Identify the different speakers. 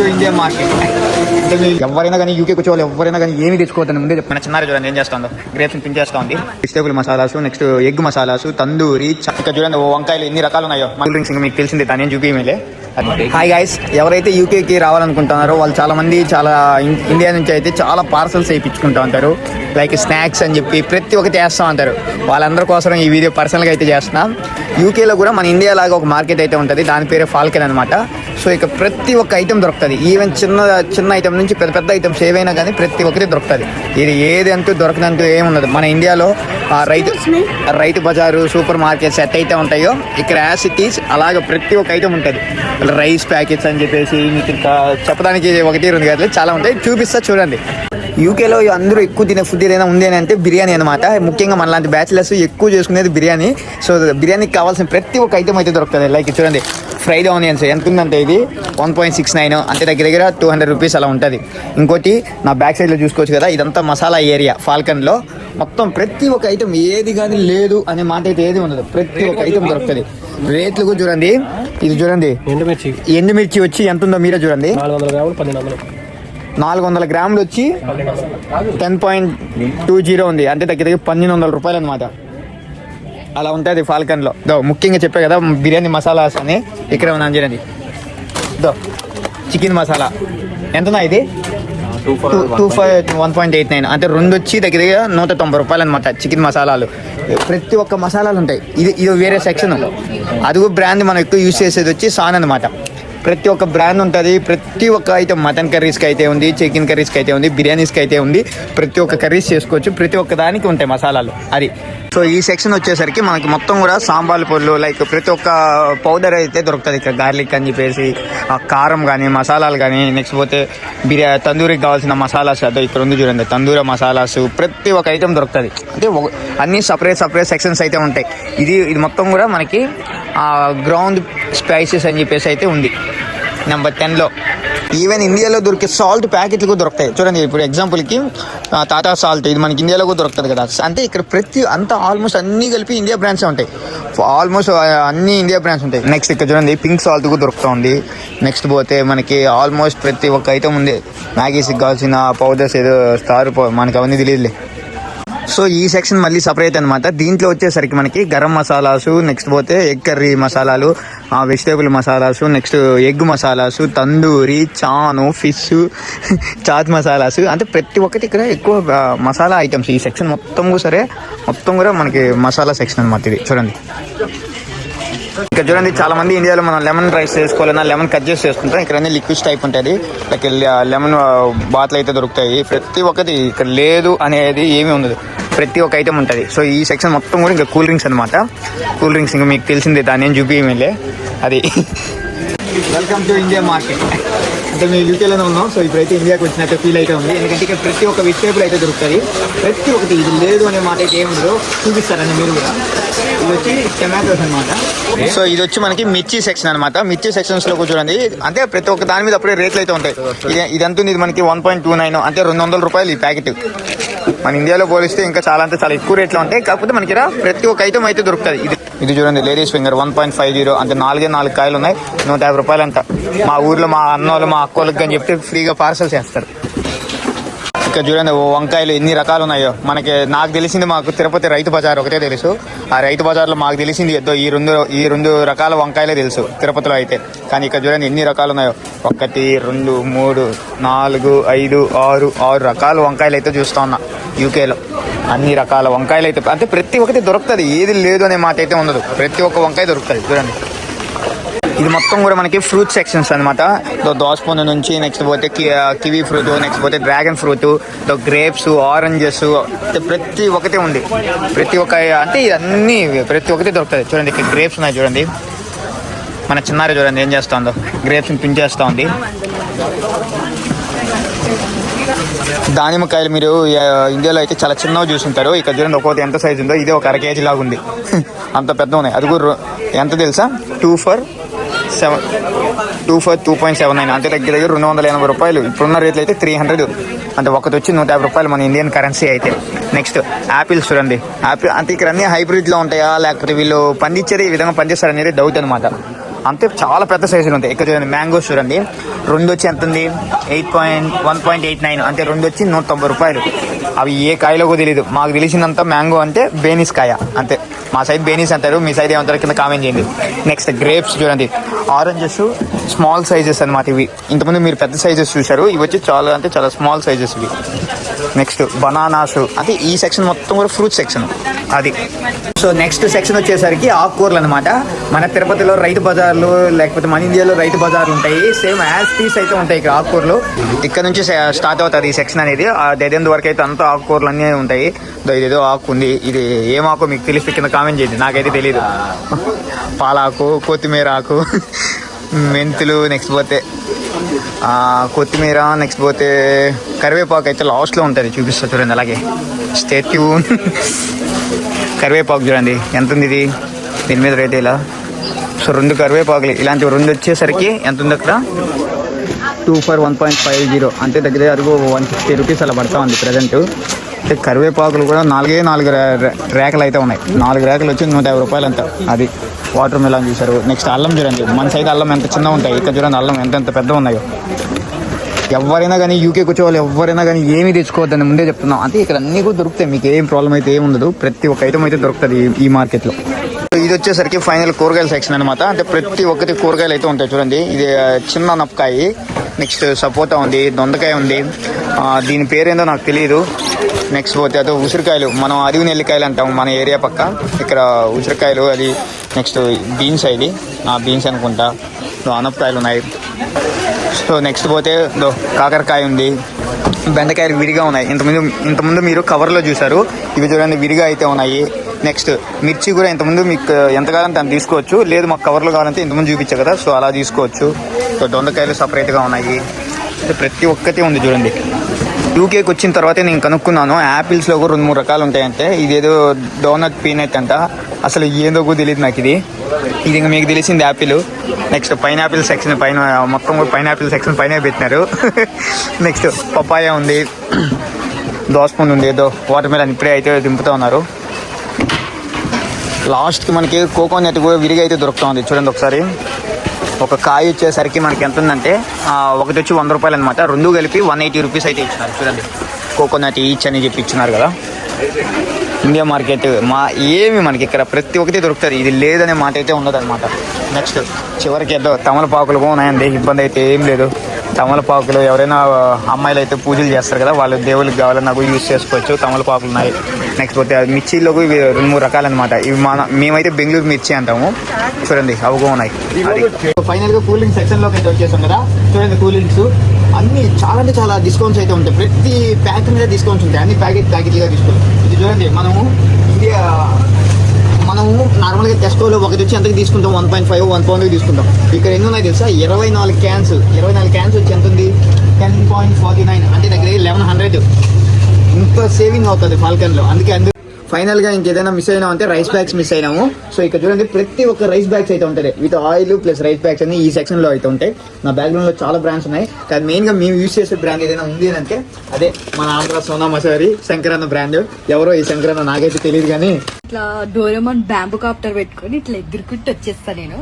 Speaker 1: To India market ఎవరైనా కానీ UK వాళ్ళు ఎవరైనా కానీ ఏమి తెచ్చుకోవద్దని ముందే చెప్పి మన చిన్నారి చూడండి ఏం చేస్తుందో. గ్రేప్స్ పింక్ చేస్తా ఉంది vegetable masalas next egg masalas tandoori చ- ఇక్కడ చూడండి వంకాయలు ఎన్ని రకాలు ఉన్నాయో. కూల్ డ్రింక్స్ మీకు తెలిసిందే దాని ఏం చూపించలే హాయ్ గైస్ ఎవరైతే యూకేకి రావాలనుకుంటున్నారో వాళ్ళు చాలా మంది చాలా ఇండియా నుంచి అయితే చాలా పార్సల్స్ వేయించుకుంటూ ఉంటారు. లైక్ స్నాక్స్ అని చెప్పి ప్రతి ఒక్కటి చేస్తూ ఉంటారు. వాళ్ళందరి కోసం ఈ వీడియో పర్సనల్గా అయితే చేస్తున్నాం. యూకేలో కూడా మన ఇండియా లాగా ఒక మార్కెట్ అయితే ఉంటుంది. దాని పేరే ఫాల్కెన్ అనమాట సో ఇక ప్రతి ఒక్క ఐటెం దొరుకుతుంది. ఈవెన్ చిన్న చిన్న ఐటెం నుంచి పెద్ద పెద్ద ఐటమ్స్ ఏవైనా కానీ ప్రతి ఒక్కటి దొరుకుతుంది. ఇది ఏది అంటూ దొరకదంటూ ఏముండదు. మన ఇండియాలో ఆ రైతు రైతు బజారు సూపర్ మార్కెట్స్ ఎట్ అయితే ఉంటాయో ఇక్కడ ఈస్ అలాగ ప్రతి ఒక్క ఐటమ్ ఉంటుంది. రైస్ ప్యాకెట్స్ అని చెప్పేసి మీకు ఇంకా చెప్పడానికి ఒకటి రెండు కాదు చాలా ఉంటాయి. చూపిస్తా చూడండి. యూకేలో అందరూ ఎక్కువ తినే ఫుడ్ ఏదైనా ఉంది అని అంటే బిర్యానీ అనమాట ముఖ్యంగా మనలాంటి బ్యాచిలర్స్ ఎక్కువ చేసుకునేది బిర్యానీ. సో బిర్యానీకి కావాల్సిన ప్రతి ఒక్క ఐటమ్ అయితే దొరుకుతుంది. లైక్ చూడండి ఫ్రైడ్ ఆనియన్స్ ఎంత ఉందంటే ఇది? వన్ పాయింట్ సిక్స్ నైన్ అంటే దగ్గర దగ్గర టూ హండ్రెడ్ రూపీస్ అలా ఉంటుంది. ఇంకోటి నా బ్యాక్ సైడ్లో చూసుకోవచ్చు కదా ఇదంతా మసాలా ఏరియా ఫాల్కన్లో. మొత్తం ప్రతి ఒక్క ఐటమ్ ఏది కానీ లేదు అనే మాట అయితే ఏది ఉండదు. ప్రతి ఒక్క ఐటమ్ దొరుకుతుంది. రేట్లు కూడా చూడండి. ఇది చూడండి.
Speaker 2: ఎండుమిర్చి.
Speaker 1: ఎండుమిర్చి వచ్చి ఎంత ఉందో మీరే చూడండి.
Speaker 2: నాలుగు వందల గ్రాములు
Speaker 1: వచ్చి టెన్ పాయింట్ టూ జీరో ఉంది. అంటే దగ్గర దగ్గర పన్నెండు వందల రూపాయలు అనమాట అలా ఉంటుంది ఫాల్కన్లో. దో ముఖ్యంగా చెప్పే కదా బిర్యానీ మసాలాస్ అని ఇక్కడ ఉన్నాను చూడండి దో చికెన్ మసాలా. ఎంతనా ఇది? Two two five one point eight nine అంటే రెండు వచ్చి దగ్గర దగ్గర నూట తొంభై రూపాయలు అనమాట చికెన్ మసాలాలు. ప్రతి ఒక్క మసాలాలు ఉంటాయి. ఇది ఇది వేరే సెక్షన్ అది బ్రాండ్ మనం ఎక్కువ యూస్ చేసేది వచ్చి సాన్ అనమాట ప్రతి ఒక్క బ్రాండ్ ఉంటుంది ప్రతి ఒక్క ఐటమ్ మటన్ కర్రీస్కి అయితే ఉంది చికెన్ కర్రీస్కి అయితే ఉంది బిర్యానీస్కి అయితే ఉంది ప్రతి ఒక్క కర్రీస్ చేసుకోవచ్చు ప్రతి ఒక్క దానికి ఉంటాయి మసాలాలు అది. సో ఈ సెక్షన్ వచ్చేసరికి మనకి మొత్తం కూడా సాంబార్ పొల్లు లైక్ ప్రతి ఒక్క పౌడర్ అయితే దొరుకుతుంది ఇక్కడ గార్లిక్ అని చెప్పేసి ఆ కారం కానీ మసాలాలు కానీ నెక్స్ట్ పోతే బిర్యా తందూరికి కావాల్సిన మసాలాస్ అదే ఇక్కడ ఉంది చూడండి తందూర మసాలాస్ ప్రతి ఒక్క ఐటెం దొరుకుతుంది. అంటే అన్ని సపరేట్ సపరేట్ సెక్షన్స్ అయితే ఉంటాయి. ఇది ఇది మొత్తం కూడా మనకి గ్రౌండ్ స్పైసెస్ అని చెప్పేసి అయితే ఉంది. నెంబర్ టెన్లో ఈవెన్ ఇండియాలో దొరికే సాల్ట్ ప్యాకెట్లు కూడా దొరుకుతాయి. చూడండి ఇప్పుడు ఎగ్జాంపుల్కి టాటా సాల్ట్ ఇది మనకి ఇండియాలో కూడా దొరుకుతుంది కదా. అంటే ఇక్కడ ప్రతి అంతా ఆల్మోస్ట్ అన్ని కలిపి ఇండియా బ్రాండ్స్ ఉంటాయి. ఆల్మోస్ట్ అన్ని ఇండియా బ్రాండ్స్ ఉంటాయి. నెక్స్ట్ ఇక్కడ చూడండి పింక్ సాల్ట్ కూడా దొరుకుతుంది నెక్స్ట్ పోతే మనకి ఆల్మోస్ట్ ప్రతి ఒక్క ఐటమ్ ఉంది. మ్యాగీస్కి కావాల్సిన పౌడర్స్ ఏదో స్టార్ పౌ- మనకి అవన్నీ తెలియదులే. సో ఈ సెక్షన్ మళ్ళీ సపరేట్ అనమాట దీంట్లో వచ్చేసరికి మనకి గరం మసాలాసు నెక్స్ట్ పోతే ఎగ్ కర్రీ మసాలాలు vegetable masalas next egg masalas tandoori Chanu fish chaat masalas. అంటే ప్రతి ఒక్కటి ఇక్కడ ఎక్కువ మసాలా ఐటమ్స్ ఈ సెక్షన్ మొత్తం కూడా సరే మొత్తం కూడా మనకి మసాలా సెక్షన్ అనమాట ఇది. చూడండి. ఇక్కడ చూడండి చాలా మంది ఇండియాలో మనం లెమన్ రైస్ చేసుకోవాలన్నా లెమన్ కట్ చేసి చేసుకుంటాం. ఇక్కడ అన్ని లిక్విడ్స్ టైప్ ఉంటుంది లైక్ లెమన్ బాత్లు అయితే దొరుకుతాయి. ప్రతి ఒక్కటి ఇక్కడ లేదు అనేది ఏమీ ఉండదు. ప్రతి ఒక్క ఐటమ్ ఉంటుంది. సో ఈ సెక్షన్ మొత్తం కూడా ఇంకా కూల్ డ్రింక్స్ అనమాట కూల్ డ్రింక్స్ ఇంకా మీకు తెలిసిందే దాని ఏం చూపించలే అది. వెల్కమ్ టు ఇండియా మార్కెట్ అంటే మేము యూకేలోనే ఉన్నాం సో ఇప్పుడైతే ఇండియాకి వచ్చినట్టు ఫీల్ అయితే ఉంది. ఎందుకంటే ఇక్కడ ప్రతి ఒక్క వెజిటేబుల్ అయితే దొరుకుతుంది. ప్రతి ఒక్కటి ఇది లేదు అనే మాట అయితే ఏముండదు. చూపిస్తారండి మీరు కూడా. ఇది వచ్చి టమాటోస్ అనమాట సో ఇది వచ్చి మనకి మిర్చి సెక్షన్ అనమాట మిర్చి సెక్షన్స్లో చూడండి అంటే ప్రతి ఒక్క దాని మీద అప్పుడే రేట్లు అయితే ఉంటాయి. ఇది ఇది ఎంత ఉంది ఇది మనకి వన్ పాయింట్ టూ నైన్ అంటే రెండు వందల రూపాయలు ఈ ప్యాకెట్. మన ఇండియాలో పోలిస్తే ఇంకా చాలా అంటే చాలా ఎక్కువ రేట్లో ఉంటాయి. కాకపోతే మనకి ఇక్కడ ప్రతి ఒక్క ఐటమ్ అయితే దొరుకుతుంది. ఇది ఇది చూడండి ladies finger one point five zero అంటే నాలుగే నాలుగు కాయలు ఉన్నాయి. నూట యాభై రూపాయలు అంట మా ఊర్లో మా అన్నోళ్ళు మా అక్కోళ్ళకి అని చెప్పి ఫ్రీగా పార్సల్ చేస్తారు. ఇక్కడ చూడండి ఓ వంకాయలు ఎన్ని రకాలు ఉన్నాయో. మనకి నాకు తెలిసింది మాకు తిరుపతి రైతు బజార్ ఒకటే తెలుసు. ఆ రైతు బజార్లో మాకు తెలిసింది ఏదో ఈ రెండు ఈ రెండు రకాల వంకాయలే తెలుసు తిరుపతిలో అయితే. కానీ ఇక్కడ చూడండి ఎన్ని రకాలు ఉన్నాయో. ఒకటి రెండు మూడు నాలుగు ఐదు ఆరు ఆరు రకాల వంకాయలు అయితే చూస్తా ఉన్నా. యూకేలో అన్ని రకాల వంకాయలు అయితే అంటే ప్రతి ఒక్కటి దొరుకుతుంది. ఏది లేదు అనే మాట అయితే ఉండదు. ప్రతి ఒక్క వంకాయ దొరుకుతుంది. చూడండి. ఇది మొత్తం కూడా మనకి ఫ్రూట్ సెక్షన్స్ అనమాట దోసపండు నుంచి నెక్స్ట్ పోతే కివీ ఫ్రూట్ నెక్స్ట్ పోతే డ్రాగన్ ఫ్రూట్ గ్రేప్స్ ఆరెంజెస్ ప్రతి ఒక్కటి ఉంది. ప్రతి ఒక్క అంటే ఇవన్నీ ప్రతి ఒక్కటి దొరుకుతుంది. చూడండి ఇక్కడ గ్రేప్స్ ఉన్నాయి చూడండి. మన చిన్నారి చూడండి ఏం చేస్తుందో గ్రేప్స్ని పించేస్తూ ఉంది. దానిమ్మకాయలు మీరు ఇండియాలో అయితే చాలా చిన్నవి చూసుంటారు. ఇక్కడ చూడండి ఒక్కొక్కటి ఎంత సైజు ఉందో ఇదే ఒక అర కేజీ లాగా ఉంది. అంత పెద్ద ఉన్నాయి. అది కూడా ఎంత తెలుసా? Two for seven two for two point seven nine అంటే దగ్గర దగ్గర రెండు వందల ఎనభై రూపాయలు. ఇప్పుడున్న రేట్లు అయితే త్రీ హండ్రెడ్ అంటే ఒకటి వచ్చి నూట యాభై రూపాయలు మన ఇండియన్ కరెన్సీ అయితే. నెక్స్ట్ యాపిల్స్ చూడండి. యాపిల్ అంటే ఇక్కడ అన్ని హైబ్రిడ్లో ఉంటాయా? లేకపోతే వీళ్ళు పండించేది ఈ విధంగా పండిస్తారు అనేది డౌట్ అనమాట అంతే చాలా పెద్ద సైజులు ఉంటాయి ఇక్కడ చూడండి మ్యాంగోస్ చూడండి. రెండు వచ్చి ఎంత ఉంది? Eight point one point eight nine అంటే రెండు వచ్చి నూట తొంభై రూపాయలు. అవి ఏ కాయలోకో తెలియదు మాకు తెలిసినంత మ్యాంగో అంటే బేనిస్ కాయ. అంతే. మా సైడ్ బేనీస్ అంటారు. మీ సైడ్ ఏమంటారు కింద కామెంట్ చేయండి. నెక్స్ట్ గ్రేప్స్ చూడండి. ఆరెంజెస్ స్మాల్ సైజెస్ అన్నమాట ఇవి. ఇంతకుముందు మీరు పెద్ద సైజెస్ చూశారు. ఇవి వచ్చి చాలా అంటే చాలా స్మాల్ సైజెస్ ఇవి. Next bananas. అంటే ఈ సెక్షన్ మొత్తం కూడా ఫ్రూట్ సెక్షన్. అది. సో నెక్స్ట్ సెక్షన్ వచ్చేసరికి ఆకుకూరలు అనమాట మన తిరుపతిలో రైతు బజార్లు లేకపోతే మన ఇండియాలో రైతు బజార్లు ఉంటాయి. సేమ్ యాజ్ పీస్ అయితే ఉంటాయి ఇక్కడ ఆకుకూరలు. ఇక్కడ నుంచి స్టార్ట్ అవుతుంది ఈ సెక్షన్ అనేది. దైదేంత వరకు అయితే అంతా ఆకుకూరలు అన్నీ ఉంటాయి ఇదేదో ఆకు ఉంది. ఇది ఏం ఆకు మీకు తెలిసి కింద కామెంట్ చేయండి. నాకైతే తెలియదు పాలాకు కొత్తిమీర ఆకు మెంతులు నెక్స్ట్ పోతే కొత్తిమీర నెక్స్ట్ పోతే కరివేపాకు అయితే లాస్ట్లో ఉంటుంది చూపిస్తా చూడండి అలాగే. స్టేట్యూ కరివేపాకు చూడండి ఎంత ఉంది ఇది? దీని మీద రేట్ ఇలా సో రెండు కరివేపాకులు ఇలాంటివి రెండు వచ్చేసరికి ఎంత ఉంది అక్కడ? Two for one point five zero. అంటే దగ్గర దగ్గరకు వన్ ఫిఫ్టీ రూపీస్ అలా పడతా ఉంది ప్రజెంట్. అంటే కరివేపాకులు కూడా నాలుగే నాలుగు రే- రేకలు అయితే ఉన్నాయి. నాలుగు రేకలు వచ్చి నూట యాభై రూపాయలు అంత అది వాటర్ మిలాన్ చూసారు నెక్స్ట్ అల్లం చూడండి. మన సైడ్ అల్లం ఎంత చిన్న ఉంటాయి. ఇక్కడ చూడండి అల్లం ఎంత ఎంత పెద్ద ఉన్నాయో. ఎవరైనా కానీ యూకే కూర్చోవాలి. ఎవరైనా కానీ ఏమీ తెచ్చుకోవద్దని ముందే చెప్తున్నాం. అంటే ఇక్కడ అన్ని కూడా దొరుకుతాయి. మీకు ఏం ప్రాబ్లం అయితే ఏమి ఉండదు. ప్రతి ఒక్క ఐటమ్ అయితే దొరుకుతుంది ఈ- మార్కెట్లో. ఇది వచ్చేసరికి ఫైనల్ కూరగాయల సెక్షన్ అనమాట అంటే ప్రతి ఒక్కటి కూరగాయలు అయితే ఉంటాయి చూడండి. ఇది చిన్న నప్పకాయి నెక్స్ట్ సపోటా ఉంది దొండకాయ ఉంది. దీని పేరేందో నాకు తెలియదు నెక్స్ట్ పోతే అదో ఉసిరికాయలు. మనం అరివి నెల్లికాయలు అంటాం మన ఏరియా పక్క. ఇక్కడ ఉసిరికాయలు అది నెక్స్ట్ బీన్స్ ఇది. ఆ బీన్స్ అనుకుంటా. అనపకాయలు ఉన్నాయి. సో నెక్స్ట్ పోతే కాకరకాయ ఉంది. బెండకాయలు విడిగా ఉన్నాయి. ఇంతకుముందు ఇంతకుముందు మీరు కవర్లో చూసారు ఇవి చూడండి విడిగా అయితే ఉన్నాయి. నెక్స్ట్ మిర్చి కూడా ఇంతకుముందు మీకు ఎంత కావాలంటే అంత తీసుకోవచ్చు? లేదు మాకు కవర్లో కావాలంటే ఇంతకుముందు చూపించా కదా సో అలా తీసుకోవచ్చు. సో దొండకాయలు సపరేట్గా ఉన్నాయి. ప్రతి ఒక్కటి ఉంది చూడండి. యూకేకి వచ్చిన తర్వాత నేను కనుక్కున్నాను. యాపిల్స్లో కూడా రెండు మూడు రకాలు ఉంటాయంటే ఇదేదో డోనట్ పీనట్ అంట. అసలు ఏందో కూడా తెలియదు నాకు ఇది. ఇది ఇంకా మీకు తెలిసింది యాపిల్ నెక్స్ట్ పైనాపిల్ సెక్షన్ పైన మొత్తం కూడా పైనాపిల్ సెక్షన్ పైన పెట్టినారు. నెక్స్ట్ పపాయ ఉంది. దోసపండు ఉంది. ఏదో వాటర్ మిలన్ ఇప్పుడే అయితే దింపుతా ఉన్నారు. లాస్ట్కి మనకి కోకోనట్ కూడా విరిగి అయితే దొరుకుతుంది. చూడండి ఒకసారి. ఒక కాయ వచ్చేసరికి మనకి ఎంత ఉందంటే ఒకటి వచ్చి వంద రూపాయలు అనమాట రెండు కలిపి వన్ ఎయిటీ రూపీస్ అయితే ఇచ్చినారు. చూడండి. కోకోనట్ ఈచ్ అని చెప్పి ఇచ్చినారు కదా. ఇండియా మార్కెట్ మా ఏమి మనకి ఇక్కడ ప్రతి ఒక్కటి దొరుకుతుంది ఇది లేదనే మాట అయితే ఉండదు అనమాట నెక్స్ట్ చివరికి ఏదో తమలపాకులు కూడా ఇబ్బంది అయితే ఏం లేదు. తమలపాకులు ఎవరైనా అమ్మాయిలు అయితే పూజలు చేస్తారు కదా వాళ్ళు దేవుళ్ళకి కావాలన్నా కూడా యూజ్ చేసుకోవచ్చు. తమలపాకులు ఉన్నాయి. నెక్స్ట్ పోతే మిర్చిలో రెండు మూడు రకాలు అనమాట ఇవి మన మేమైతే బెంగళూరు మిర్చి అంటాము. చూడండి అవి కూడా ఉన్నాయి ఫైనల్గా కూల్ డ్రింక్ సెక్షన్లోకి అయితే వచ్చేసాం కదా. చూడండి కూల్ డ్రింక్స్ అన్ని చాలా అంటే చాలా డిస్కౌంట్స్ అయితే ఉంటాయి. ప్రతి ప్యాక్ మీద డిస్కౌంట్స్ ఉంటాయి. అన్ని ప్యాకెట్ ప్యాకెట్లుగా డిస్కౌంట్ ఇది చూడండి మనము ఇండియా మనము నార్మల్గా టెస్కోలో ఒకటి వచ్చి ఎంతకి తీసుకుంటాం? One point five one point తీసుకుంటాం. ఇక్కడ ఎన్ని ఉన్నాయి తెలుసా? ఇరవై నాలుగు క్యాన్స్ ఇరవై నాలుగు క్యాన్స్ వచ్చి ఎంత ఉంది టెన్ పాయింట్ ఫార్టీ నైన్ అంటే దగ్గర లెవెన్ హండ్రెడ్ ఇంత సేవింగ్ అవుతుంది ఫాల్కన్లో అందుకే అందు ఫైనల్గా ఇంకేదైనా మిస్ అయినా అంటే రైస్ బ్యాగ్స్ మిస్ అయినాము. సో ఇక్కడ చూడండి ప్రతి ఒక్క రైస్ బ్యాగ్స్ అయితే ఉంటాయి. With oil plus rice bags అన్ని ఈ సెక్షన్లో అయితే ఉంటాయి. నా బ్యాక్గ్రౌండ్లో చాలా బ్రాండ్స్ ఉన్నాయి. కానీ మెయిన్గా మేము యూస్ చేసే బ్రాండ్ ఏదైనా ఉంది అని అంటే అదే మన ఆంధ్ర సోనా మసారి శంకరన్న బ్రాండ్ ఎవరో ఈ శంకరన్న నాకైతే తెలియదు కానీ.
Speaker 2: ఇట్లా డోరేమాన్ బ్యాంబు కాప్టర్ పెట్టుకొని ఇట్లా ఎదుర్కొంటూ వచ్చేస్తా నేను.